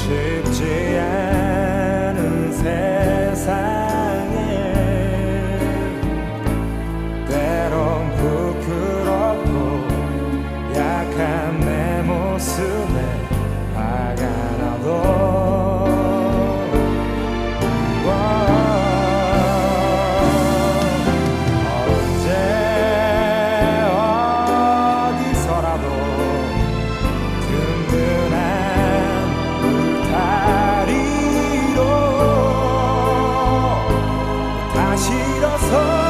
쉽지 않은 세상에 때론 부끄럽고 약한 내 모습에 나서